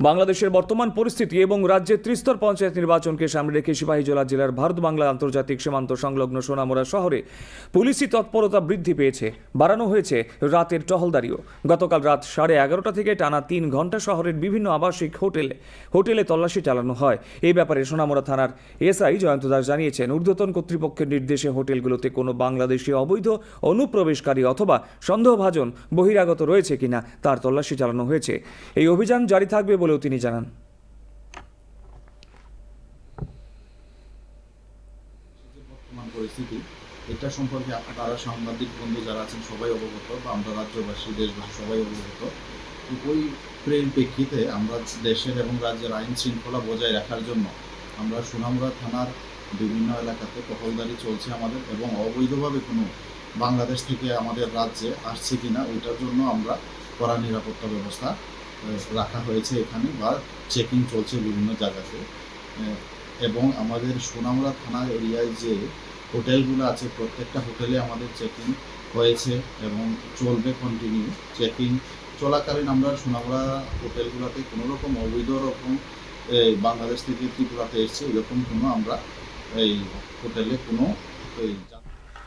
বাংলাদেশের বর্তমান পরিস্থিতি এবং রাজ্যের ত্রিস্তর পঞ্চায়েত নির্বাচনকে সামনে রেখে সিপাহীজলা জেলার ভারত বাংলা আন্তর্জাতিক সীমান্ত সংলগ্ন সোনামুড়া শহরে পুলিশি তৎপরতা বৃদ্ধি পেয়েছে, বাড়ানো হয়েছে রাতের টহলদারিও। গতকাল রাত সাড়ে এগারোটা থেকে টানা তিন ঘণ্টা শহরের বিভিন্ন আবাসিক হোটেলে হোটেলে তল্লাশি চালানো হয়। এই ব্যাপারে সোনামুড়া থানার এসআই জয়ন্ত দাস জানিয়েছেন, ঊর্ধ্বতন কর্তৃপক্ষের নির্দেশে হোটেলগুলোতে কোনো বাংলাদেশি অবৈধ অনুপ্রবেশকারী অথবা সন্দেহভাজন বহিরাগত রয়েছে কিনা, তার তল্লাশি চালানো হয়েছে। এই অভিযান জারি থাকবে বলেও তিনি জানান। পরিস্থিতি, এটা সম্পর্কে আপনারা সাংবাদিক বন্ধু যারা আছেন, সবাই অবগত, বা আমরা রাজ্যবাসী, দেশবাসী সবাই অবগত। ওই পরিপ্রেক্ষিতে আমরা দেশের এবং রাজ্যের আইন শৃঙ্খলা বজায় রাখার জন্য আমরা সুনামুড়া থানার বিভিন্ন এলাকাতে টহলদারি চলছে আমাদের, এবং অবৈধভাবে কোনো বাংলাদেশ থেকে আমাদের রাজ্যে আসছে কিনা, ওইটার জন্য আমরা কড়া নিরাপত্তা ব্যবস্থা রাখা হয়েছে এখানে বা চেকিং চলছে বিভিন্ন জায়গাতে। এবং আমাদের সোনামুড়া থানার এরিয়ায় যে হোটেলগুলো আছে, প্রত্যেকটা হোটেলে আমাদের চেকিং হয়েছে এবং চলবে কন্টিনিউ চেকিং। চলাকালীন আমরা সোনামুড়া হোটেলগুলোতে কোনো রকম অবৈধ রকম বাংলাদেশ থেকে ত্রিপুরাতে এসছে, এরকম কোনো আমরা এই হোটেলে কোনো, এই